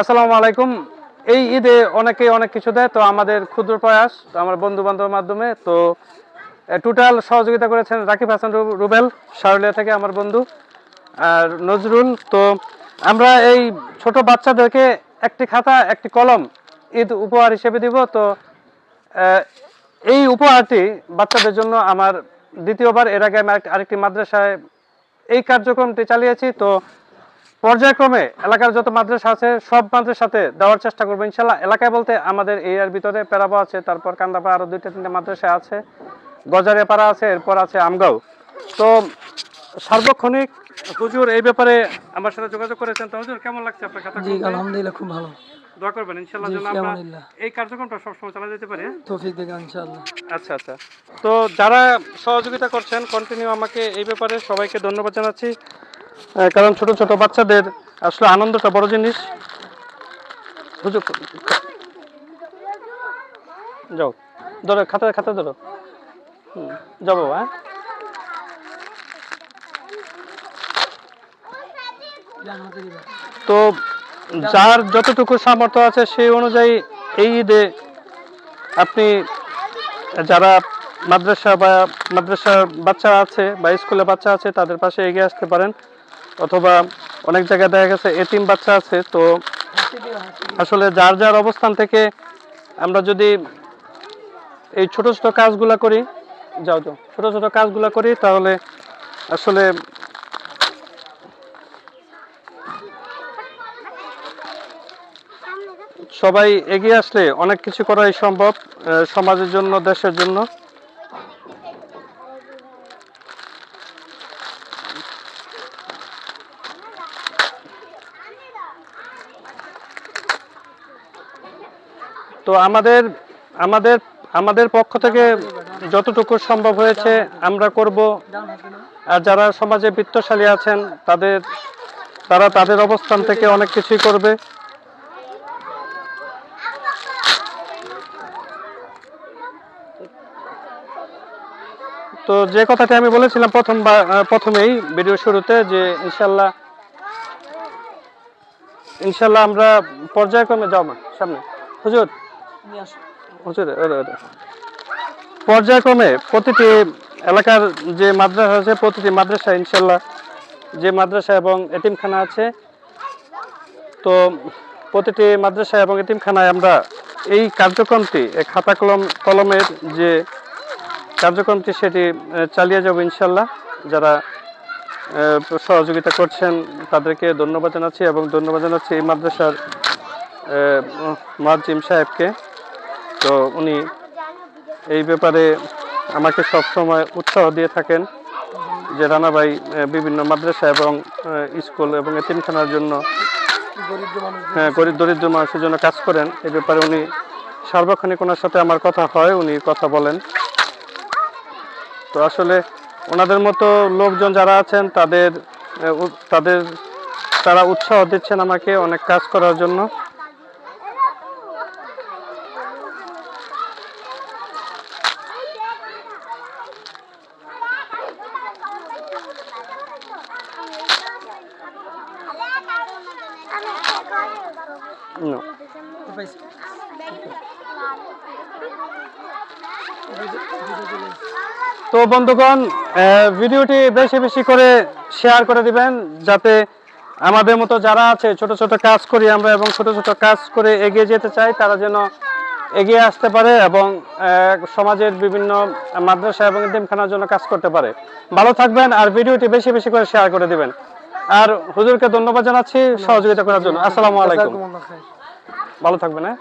আসসালামু আলাইকুম। এই ঈদে অনেকে অনেক কিছু দেয়, তো আমাদের ক্ষুদ্র প্রয়াস, তো আমার বন্ধু বান্ধবের মাধ্যমে, তো টোটাল সহযোগিতা করেছেন রাকিব হাসান রুবেল, শারলিয়া থেকে আমার বন্ধু, আর নজরুল, তো, আমরা এই ছোট বাচ্চাদেরকে একটি খাতা, একটি কলম ঈদ উপহার হিসেবে দিব, তো এই উপহারটি বাচ্চাদের জন্য আমার দ্বিতীয়বার, এর আগে আমি আরেকটি মাদ্রাসায় এই কার্যক্রমটি চালিয়েছি, তো পর্যায়ক্রমে এলাকার যত মাদ্রাসা আছে সব মাদ্রাসাতে দেওয়ার চেষ্টা করব ইনশাল্লাহ এলাকায় বলতে আমাদের এই এর ভিতরে পেরাবা আছে তারপর কান্দাপা আরও দুইটা তিনটা মাদ্রাসা আছে গজারিয়াপাড়া আছে এরপর আছে আমগাঁও। তো সার্বক্ষণিক হুজুর এই ব্যাপারে আমার সাথে যোগাযোগ করেছেন। তো হুজুর কেমন লাগছে আপনার কথা আলহামদুলিল্লাহ খুব ভালো। দোয়া করবেন ইনশাল্লাহ যেন আমরা এই কার্যক্রমটা সবসময় চালা যেতে পারি হ্যাঁ? তৌফিক দেখে ইনশাআল্লাহ। আচ্ছা আচ্ছা। তো যারা সহযোগিতা করছেন কন্টিনিউ আমাকে এই ব্যাপারে সবাইকে ধন্যবাদ জানাচ্ছি। কারণ ছোট ছোট বাচ্চাদের আসলে আনন্দটা বড় জিনিস। যাও, ধরো খাতা খাতা ধরো। যাব হ্যাঁ? তো যার যতটুকু সামর্থ্য আছে সেই অনুযায়ী এই ঈদে আপনি যারা মাদ্রাসা বা মাদ্রাসার বাচ্চা আছে বা স্কুলে বাচ্চা আছে, তাদের পাশে এগিয়ে আসতে পারেন। অথবা অনেক জায়গায় দেখা গেছে এতিম বাচ্চা আছে, তো আসলে যার যার অবস্থান থেকে আমরা যদি এই ছোট ছোট কাজগুলা করি, যাও যাও, ছোট ছোট কাজগুলা করি, তাহলে আসলে সবাই এগিয়ে আসলে অনেক কিছু করাই সম্ভব সমাজের জন্য, দেশের জন্য। তো আমাদের আমাদের আমাদের পক্ষ থেকে যতটুকু সম্ভব হয়েছে আমরা করব আর যারা সমাজে বৃত্তশালী আছেন, তাদের, তারা তাদের অবস্থান থেকে অনেক কিছুই করবে তো যে কথাটি আমি বলেছিলাম প্রথম প্রথমেই ভিডিও শুরুতে যে ইনশাল্লাহ ইনশাল্লাহ আমরা পর্যায়ক্রমে মা সামনে হুজুর। পর্যায়ক্রমে প্রতিটি এলাকার যে মাদ্রাসা আছে, প্রতিটি মাদ্রাসা ইনশাল্লাহ যে মাদ্রাসা এবং এতিমখানা আছে, তো প্রতিটি মাদ্রাসা এবং এতিমখানায় আমরা এই কার্যক্রমটি খাতা কলম কলমের যে কার্যক্রমটি, সেটি চালিয়ে যাব ইনশাল্লাহ যারা সহযোগিতা করছেন, তাদেরকে ধন্যবাদ জানাচ্ছি এবং ধন্যবাদ জানাচ্ছি এই মাদ্রাসার মাজিম সাহেবকে। তো উনি এই ব্যাপারে আমাকে সব সময় উৎসাহ দিয়ে থাকেন যে রানা ভাই বিভিন্ন মাদ্রাসা এবং স্কুল এবং এতিমখানার জন্য হ্যাঁ গরিব দরিদ্র মানুষের জন্য কাজ করেন। এ ব্যাপারে উনি সার্বক্ষণিক ওনার সাথে আমার কথা হয়, উনি কথা বলেন। তো আসলে ওনাদের মতো লোকজন যারা আছেন, তাদের তাদের, তারা উৎসাহ দিচ্ছেন আমাকে অনেক কাজ করার জন্য। No. তো বন্ধুগণ ভিডিওটি বেশি বেশি করে শেয়ার করে দিবেন যাতে আমাদের মতো যারা আছে, ছোট ছোট কাজ করি আমরা এবং ছোট ছোট কাজ করে এগিয়ে যেতে চাই, তারা যেন এগিয়ে আসতে পারে এবং সমাজের বিভিন্ন মাদ্রাসা এবং এতিমখানার জন্য কাজ করতে পারে ভালো থাকবেন আর ভিডিওটি বেশি বেশি করে শেয়ার করে দিবেন আর হুজুরকে ধন্যবাদ জানাচ্ছি সহযোগিতা করার জন্য। আসসালামু আলাইকুম। ভালো থাকবেন হ্যাঁ?